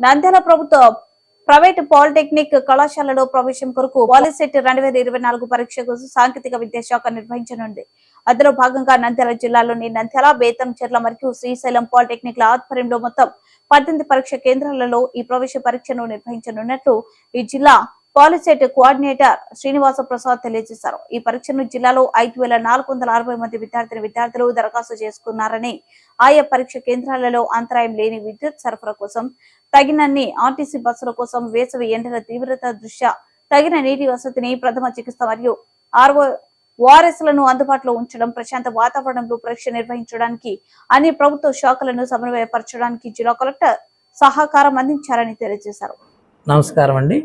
నంద్యాల ప్రభుత్వ private polytechnic కళాశాలలో ప్రవేశం కొరకు పాలిసెట్ రెండు వేల ఇరవై నాలుగు పరీక్షకు సాంకేతిక విద్యాశాఖ నిర్వహించనుంది. అందులో భాగంగా నంద్యాల జిల్లాలోని నంద్యాల బేతం చెర్ల మరియు శ్రీశైలం పాలిటెక్నిక్ల ఆధ్వర్యంలో మొత్తం పద్దెనిమిది పరీక్ష కేంద్రాలలో ఈ ప్రవేశ పరీక్షను నిర్వహించనున్నట్లు ఈ జిల్లా పాలిసెట్ కోఆర్డినేటర్ శ్రీనివాస ప్రసాద్ తెలియజేశారు. ఈ పరీక్షను జిల్లాలో ఐదు వేల నాలుగు వందల అరవై మంది విద్యార్థిని విద్యార్థులు దరఖాస్తు చేసుకున్నారని ఆయా పరీక్ష కేంద్రాలలో అంతరాయం లేని విద్యుత్ సరఫరా కోసం తగినన్ని ఆర్టీసీ బస్సుల కోసం వేసవి ఎండల తీవ్రత దృష్ట్యా తగిన నీటి వసతిని ప్రథమ చికిత్స మరియు ఆర్ఓ లను అందుబాటులో ఉంచడం ప్రశాంత వాతావరణంలో పరీక్ష నిర్వహించడానికి అన్ని ప్రభుత్వ శాఖలను సమన్వయపరచడానికి జిల్లా కలెక్టర్ సహకారం అందించారని తెలియజేశారు. నమస్కారం అండి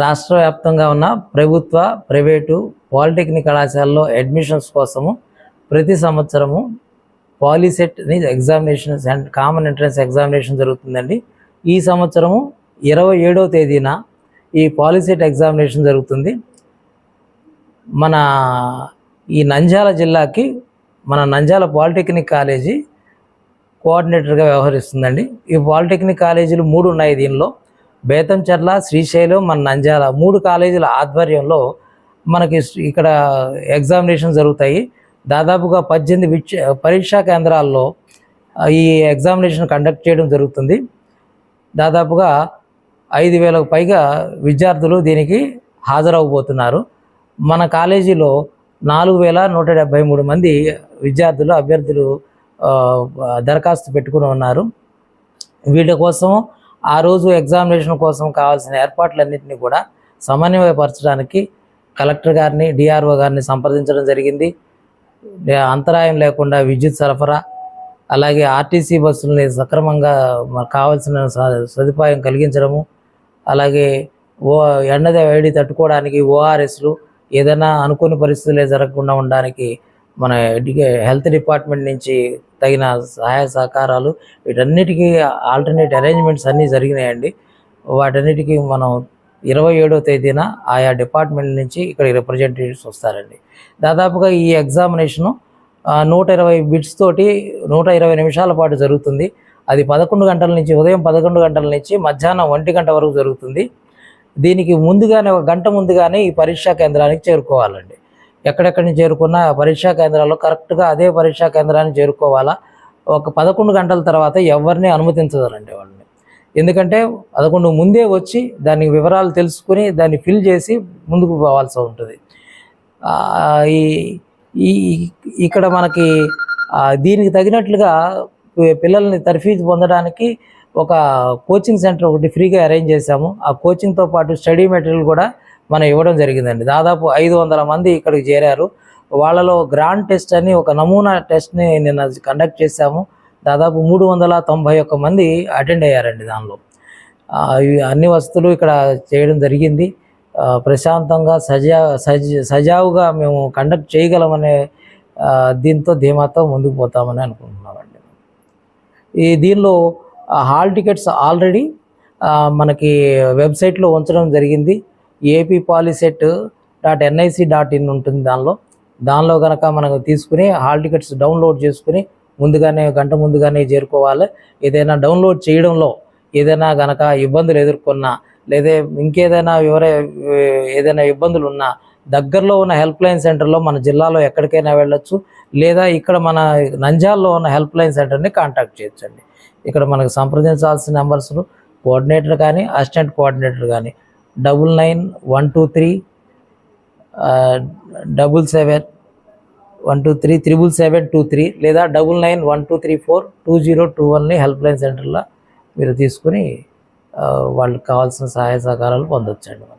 రాష్ట్ర వ్యాప్తంగా ఉన్న ప్రభుత్వ ప్రైవేటు పాలిటెక్నిక్ కళాశాలలో అడ్మిషన్స్ కోసము ప్రతి సంవత్సరము POLYCET examination and common entrance examination జరుగుతుందండి. ఈ సంవత్సరము ఇరవై ఏడవ తేదీన ఈ పాలిసెట్ ఎగ్జామినేషన్ జరుగుతుంది. మన ఈ నంజాల జిల్లాకి మన నంజాల పాలిటెక్నిక్ కాలేజీ కోఆర్డినేటర్గా వ్యవహరిస్తుందండి. ఈ పాలిటెక్నిక్ కాలేజీలు మూడు ఉన్నాయి దీనిలో. బేతంచెర్ల శ్రీశైలం మన నంద్యాల మూడు కాలేజీల ఆధ్వర్యంలో మనకి ఇక్కడ ఎగ్జామినేషన్ జరుగుతాయి. దాదాపుగా పద్దెనిమిది విచ్ పరీక్షా కేంద్రాల్లో ఈ ఎగ్జామినేషన్ కండక్ట్ చేయడం జరుగుతుంది. దాదాపుగా ఐదు వేలకు పైగా విద్యార్థులు దీనికి హాజరవబోతున్నారు మన కాలేజీలో నాలుగు వేల నూట డెబ్భై మూడు మంది విద్యార్థులు అభ్యర్థులు దరఖాస్తు పెట్టుకుని ఉన్నారు. వీళ్ళ కోసం ఆ రోజు ఎగ్జామినేషన్ కోసం కావాల్సిన ఏర్పాట్లన్నింటినీ కూడా సమన్వయపరచడానికి కలెక్టర్ గారిని డిఆర్ఓ గారిని సంప్రదించడం జరిగింది. అంతరాయం లేకుండా విద్యుత్ సరఫరా అలాగే ఆర్టీసీ బస్సుల్ని సక్రమంగా కావాల్సిన స- సదుపాయం కలిగించడము అలాగే ఓ ఎండ వేడి తట్టుకోవడానికి ఓఆర్ఎస్లు ఏదైనా అనుకోని పరిస్థితులే జరగకుండా ఉండడానికి మన ఎడ్యుకే హెల్త్ డిపార్ట్మెంట్ నుంచి తగిన సహాయ సహకారాలు వీటన్నిటికీ ఆల్టర్నేట్ అరేంజ్మెంట్స్ అన్నీ జరిగినాయండి. వాటన్నిటికీ మనం ఇరవై ఏడవ తేదీన ఆయా డిపార్ట్మెంట్ నుంచి ఇక్కడ రిప్రజెంటేటివ్స్ వస్తారండి. దాదాపుగా ఈ ఎగ్జామినేషను నూట ఇరవై బిట్స్ తోటి నూట ఇరవై నిమిషాల పాటు జరుగుతుంది. అది పదకొండు గంటల నుంచి ఉదయం పదకొండు గంటల నుంచి మధ్యాహ్నం ఒంటి గంట వరకు జరుగుతుంది. దీనికి ముందుగానే ఒక గంట ముందుగానే ఈ పరీక్షా కేంద్రానికి చేరుకోవాలండి. ఎక్కడెక్కడి నుంచి చేరుకున్నా పరీక్షా కేంద్రాల్లో కరెక్ట్గా అదే పరీక్షా కేంద్రాన్ని చేరుకోవాలా? ఒక పదకొండు గంటల తర్వాత ఎవరిని అనుమతించదరండి వాళ్ళని? ఎందుకంటే పదకొండు ముందే వచ్చి దాని వివరాలు తెలుసుకుని దాన్ని ఫిల్ చేసి ముందుకు పోవాల్సి ఉంటుంది. ఈ ఇక్కడ మనకి దీనికి తగినట్లుగా పిల్లల్ని తర్ఫీజు పొందడానికి ఒక కోచింగ్ సెంటర్ ఒకటి ఫ్రీగా అరేంజ్ చేశాము. ఆ కోచింగ్తో పాటు స్టడీ మెటీరియల్ కూడా మనం ఇవ్వడం జరిగిందండి. దాదాపు ఐదు వందల మంది ఇక్కడికి చేరారు. వాళ్ళలో గ్రాండ్ టెస్ట్ అని ఒక నమూనా టెస్ట్ని నిన్న కండక్ట్ చేశాము. దాదాపు మూడు వందల తొంభై ఒక్క మంది అటెండ్ అయ్యారండి దానిలో. అన్ని వసతులు ఇక్కడ చేయడం జరిగింది. ప్రశాంతంగా సజా సజ సజావుగా మేము కండక్ట్ చేయగలమనే దీంతో ధీమాతో ముందుకు పోతామని అనుకుంటున్నామండి. ఈ దీనిలో హాల్ టికెట్స్ ఆల్రెడీ మనకి వెబ్సైట్లో ఉంచడం జరిగింది. AP POLYCET dot NIC dot in ఉంటుంది దానిలో. దానిలో కనుక మనకు తీసుకుని హాల్ టికెట్స్ డౌన్లోడ్ చేసుకుని ముందుగానే గంట ముందుగానే చేరుకోవాలి. ఏదైనా డౌన్లోడ్ చేయడంలో ఏదైనా గనక ఇబ్బందులు ఎదుర్కొన్నా లేదా ఇంకేదైనా వివర ఏదైనా ఇబ్బందులు ఉన్నా దగ్గరలో ఉన్న హెల్ప్ లైన్ సెంటర్లో మన జిల్లాలో ఎక్కడికైనా వెళ్ళొచ్చు లేదా ఇక్కడ మన నంజాల్లో ఉన్న హెల్ప్ లైన్ సెంటర్ని కాంటాక్ట్ చేయొచ్చండి. ఇక్కడ మనకు సంప్రదించాల్సిన నెంబర్స్ కోఆర్డినేటర్ కానీ అసిస్టెంట్ కోఆర్డినేటర్ కానీ double nine one two three double seven one two three triple seven two three లేదా double nine one two three four two zero two వన్ని హెల్ప్ లైన్ సెంటర్లో మీరు తీసుకుని వాళ్ళకి కావాల్సిన సహాయ సహకారాలు పొందొచ్చండి మనం.